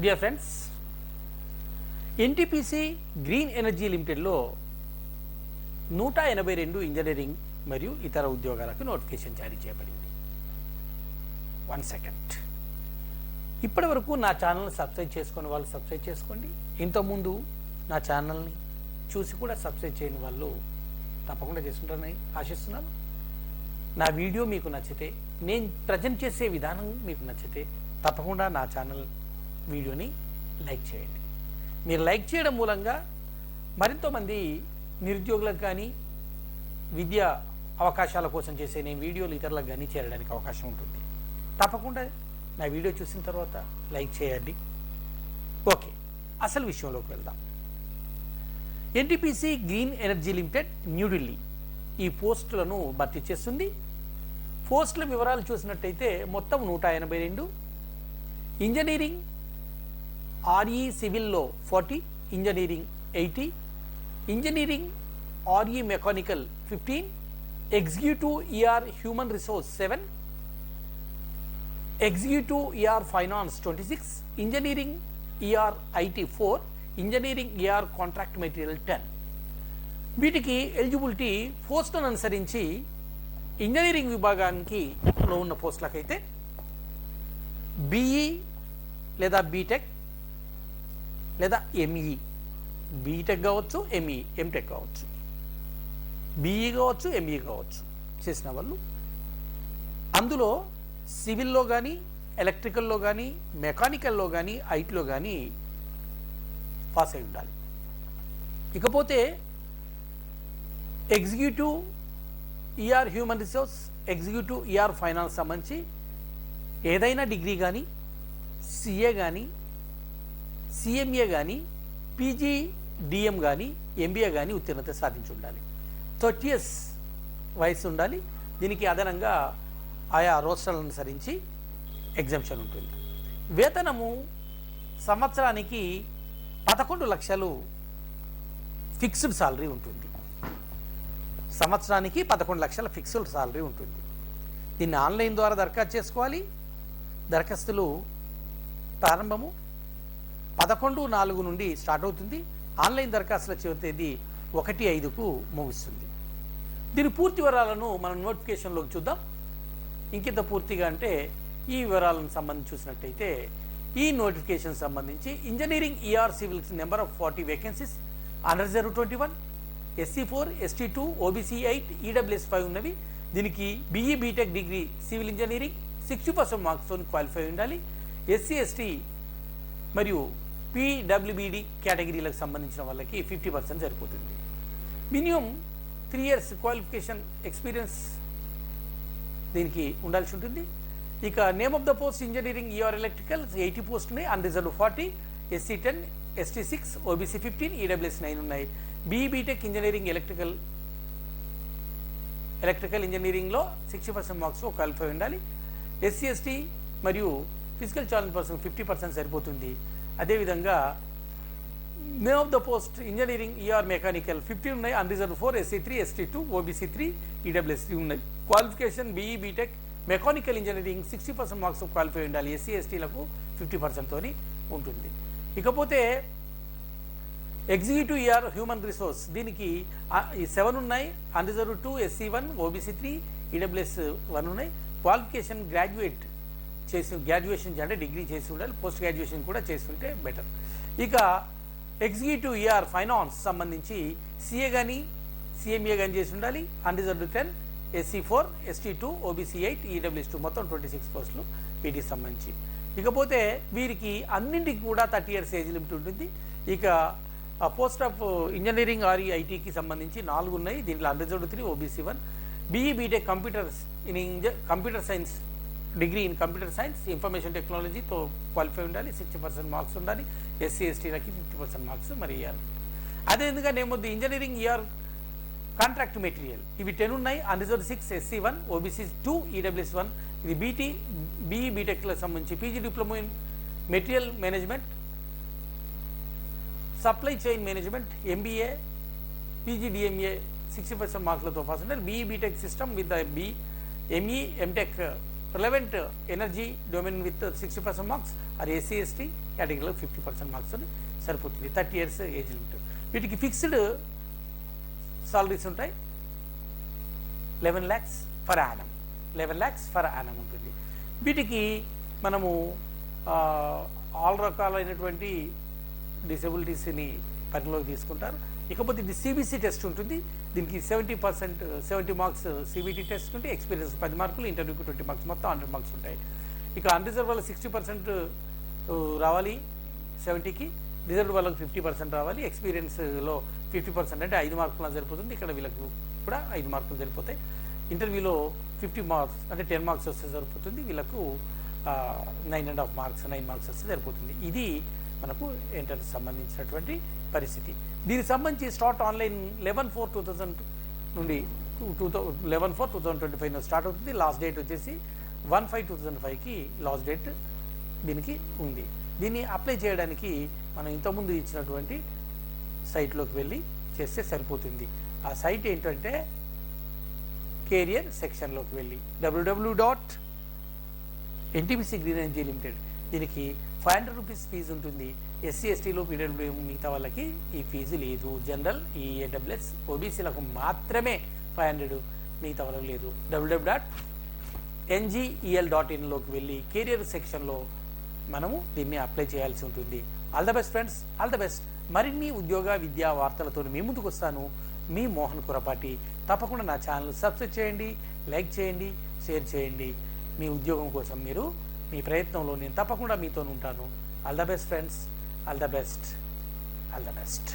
Dear friends NTPC green energy లిమిటెడ్లో నూట ఎనభై రెండు ఇంజనీరింగ్ మరియు ఇతర ఉద్యోగాలకు నోటిఫికేషన్ జారీ చేయబడింది. వన్ సెకండ్ ఇప్పటి వరకు నా ఛానల్ని సబ్స్క్రైబ్ చేసుకుని వాళ్ళు సబ్స్క్రైబ్ చేసుకోండి. ఇంతకుముందు నా ఛానల్ని చూసి కూడా సబ్స్క్రైబ్ చేయని వాళ్ళు తప్పకుండా చేసుకుంటారని ఆశిస్తున్నాను. నా వీడియో మీకు నచ్చితే నేను ప్రజెంట్ చేసే విధానం మీకు నచ్చితే తప్పకుండా నా ఛానల్ వీడియోని లైక్ చేయండి. మీరు లైక్ చేయడం మూలంగా మరింతమంది నిరుద్యోగులకు కానీ విద్యా అవకాశాల కోసం చేసే నేను వీడియోలు ఇతరులకు కానీ చేరడానికి అవకాశం ఉంటుంది. తప్పకుండా నా వీడియో చూసిన తర్వాత లైక్ చేయండి. ఓకే అసలు విషయంలోకి వెళ్దాం. NTPC green energy limited New Delhi ఈ పోస్టులను భర్తీ చేస్తుంది. పోస్టుల వివరాలు చూసినట్టయితే మొత్తం నూట ఎనభై రెండు. Engineering RE సివిల్లో forty engineering eighty engineering RE mechanical fifteen executive ER human resource seven executive ER finance twenty six engineering ER IT four engineering ER contract material ten వీటికి ఎలిజిబిలిటీ పోస్టులను అనుసరించి ఇంజనీరింగ్ విభాగానికి ఉన్న పోస్టులకైతే బీఈ లేదా BTech లేదా ME BTech కావచ్చు ME MTech కావచ్చు. బీఈ కావచ్చు ఎంఈ కావచ్చు చేసిన వాళ్ళు. అందులో సివిల్లో కానీ ఎలక్ట్రికల్లో కానీ మెకానికల్లో కానీ ఐటీలో కానీ పాస్ అయి ఉండాలి. ఇకపోతే executive ER human resource executive ER finance సంబంధించి ఏదైనా డిగ్రీ కానీ సిఏ కానీ సిఎంఏ కానీ పీజీ డిఎం కానీ ఎంబీఏ కానీ ఉత్తీర్ణత సాధించి ఉండాలి థర్టీ ఇయర్స్ వయసు ఉండాలి. దీనికి అదనంగా ఆయా రోస్టర్లను అనుసరించి ఎగ్జామ్షన్ ఉంటుంది. వేతనము సంవత్సరానికి పదకొండు లక్షలు ఫిక్స్డ్ సాలరీ ఉంటుంది. సంవత్సరానికి పదకొండు లక్షల ఫిక్స్డ్ సాలరీ ఉంటుంది. దీన్ని ఆన్లైన్ ద్వారా దరఖాస్తు చేసుకోవాలి. దరఖాస్తులు ప్రారంభము పదకొండు నాలుగు నుండి స్టార్ట్ అవుతుంది. ఆన్లైన్ దరఖాస్తుల చివరి తేదీ ఒకటి ఐదుకు ముగుస్తుంది. దీని పూర్తి వివరాలను మనం నోటిఫికేషన్లోకి చూద్దాం. ఇంకింత పూర్తిగా అంటే ఈ వివరాలను సంబంధించి చూసినట్టయితే ఈ నోటిఫికేషన్ సంబంధించి engineering ER civils number of forty vacancies under twenty one SC four ST two OBC eight EWS five ఉన్నవి. దీనికి BE BTech degree civil engineering sixty percent మార్క్స్తో qualify ఉండాలి. ఎస్సీ ఎస్టీ మరియు పీడబ్ల్యూబీడి కేటగిరీలకు సంబంధించిన వాళ్ళకి ఫిఫ్టీ పర్సెంట్ సరిపోతుంది. Minimum three years qualification experience దీనికి ఉండాల్సి ఉంటుంది. ఇక name of the post engineering ER electrical eighty post ఉన్నాయి. Unreserved forty SC ten ST six OBC fifteen EWS nine ఉన్నాయి. బీబీటెక్ ఇంజనీరింగ్ ఎలక్ట్రికల్ ఎలక్ట్రికల్ ఇంజనీరింగ్లో సిక్స్టీ పర్సెంట్ మార్క్స్ క్వాలిఫై ఉండాలి. SC ST మరియు physical challenge person fifty percent సరిపోతుంది. అదేవిధంగా name of the post engineering ER mechanical fifty ఉన్నాయి. Unreserved four SC three ST two OBC three EWS ఉన్నాయి. Qualification BE BTech mechanical engineering sixty percent marks qualify ఉండాలి. SC ఎస్టీలకు fifty పర్సెంట్తో ఉంటుంది. ఇకపోతే executive ER human resource దీనికి ఈ seven ఉన్నాయి. Unreserved two SC one OBC three EWS one ఉన్నాయి. క్వాలిఫికేషన్ గ్రాడ్యుయేట్ చేసి గ్రాడ్యుయేషన్ అంటే డిగ్రీ చేసి ఉండాలి పోస్ట్ గ్రాడ్యుయేషన్ కూడా చేస్తుంటే బెటర్ ఇక ఎగ్జిక్యూటివ్ ఇయర్ ఫైనాన్స్ సంబంధించి సిఏ కానీ సిఎంఏ కానీ చేసి ఉండాలి. Unreserved ten SC four ST two OBC eight EWS two మొత్తం ట్వంటీ సిక్స్ పోస్టులు వీటికి సంబంధించి. ఇకపోతే వీరికి అన్నింటికి కూడా థర్టీ ఇయర్స్ ఏజ్ లిమిట్ ఉంటుంది. ఇక పోస్ట్ ఆఫ్ ఇంజనీరింగ్ ఆర్ ఐటీకి సంబంధించి నాలుగు ఉన్నాయి. దీంట్లో unreserved three OBC one BE BTech computers in ఇంజ computer science degree in computer science information టెక్నాలజీతో క్వాలిఫై ఉండాలి సిక్స్టీ పర్సెంట్ మార్క్స్ ఉండాలి ఎస్సీ ఎస్టీలకి ఫిఫ్టీ పర్సెంట్ మార్క్స్ మరి అదే అదేవిధంగా నేమొద్దు ఇంజనీరింగ్ ఇయర్ కాంట్రాక్ట్ మెటీరియల్. ఇవి టెన్ ఉన్నాయి unreserved six SC one OBC two EWS one ఇది బీటీ బీఈ బీటెక్లకు సంబంధించి PG diploma in material management supply chain management MBA PGDMA sixty percent మార్కులతో పాస్ ఉంటారు. BE BTech system with B ME MTech relevant energy domain with sixty percent marks or SC ST కేటగిరీలో fifty percent marks సరిపోతుంది. Thirty years age limit వీటికి fixed salaries ఉంటాయి. Eleven lakhs per annum eleven lakhs per annum ఉంటుంది. వీటికి మనము all రకాలైనటువంటి డిసెబిలిటీస్ని పరిగణలోకి తీసుకుంటారు. ఇకపోతే ఇది సిబిసి టెస్ట్ ఉంటుంది. దీనికి seventy percent seventy marks CBT test ఉంటే ఎక్స్పీరియన్స్ పది మార్కులు ఇంటర్వ్యూకి ట్వంటీ మార్క్స్ మొత్తం హండ్రెడ్ మార్క్స్ ఉంటాయి. ఇక అన్రిజర్వ్ వాళ్ళకి సిక్స్టీ పర్సెంట్ రావాలి సెవెంటీకి రిజర్వ్ వాళ్ళకి ఫిఫ్టీ పర్సెంట్ రావాలి. ఎక్స్పీరియన్స్లో ఫిఫ్టీ పర్సెంట్ అంటే ఐదు మార్కులు సరిపోతుంది. ఇక్కడ వీళ్ళకు కూడా ఐదు మార్కులు సరిపోతాయి. ఇంటర్వ్యూలో ఫిఫ్టీ మార్క్స్ అంటే టెన్ మార్క్స్ వస్తే సరిపోతుంది. వీళ్ళకు nine and half marks nine marks వస్తే సరిపోతుంది. ఇది మనకు ఎంటర్ సంబంధించినటువంటి పరిస్థితి. దీనికి సంబంధించి start online eleven four two thousand నుండి to eleven four two thousand twenty five start అవుతుంది. లాస్ట్ డేట్ వచ్చేసి వన్ ఫైవ్ టూ థౌజండ్ ఫైవ్కి లాస్ట్ డేట్ దీనికి ఉంది. దీన్ని అప్లై చేయడానికి మనం ఇంతకుముందు ఇచ్చినటువంటి సైట్లోకి వెళ్ళి చేస్తే సరిపోతుంది. ఆ సైట్ ఏంటంటే కేరియర్ సెక్షన్లోకి వెళ్ళి WW dot NTPC green energy limited. దీనికి ఫైవ్ హండ్రెడ్ రూపీస్ ఫీజు ఉంటుంది. ఎస్సీ ఎస్టీలో పీడబ్ల్యూ మిగతా వాళ్ళకి ఈ ఫీజు లేదు. జనరల్ ఈ ఏడబ్ల్యూఎస్ ఓబీసీలకు మాత్రమే ఫైవ్ హండ్రెడ్ మిగతా వాళ్ళకి లేదు. డబ్ల్యూడబ్ల్యూ డాట్ ఎన్జీఈఎల్ డాట్ ఇన్లోకి వెళ్ళి కెరియర్ సెక్షన్లో మనము దీన్ని అప్లై చేయాల్సి ఉంటుంది. All the best friends all the best. మరిన్ని ఉద్యోగ విద్యా వార్తలతో మీ ముందుకు వస్తాను. మీ మోహన్ కురపాటి. తప్పకుండా నా ఛానల్ సబ్స్క్రైబ్ చేయండి లైక్ చేయండి షేర్ చేయండి. మీ ఉద్యోగం కోసం మీరు మీ ప్రయత్నంలో నేను తప్పకుండా మీతో ఉంటాను all the best friends all the best all the best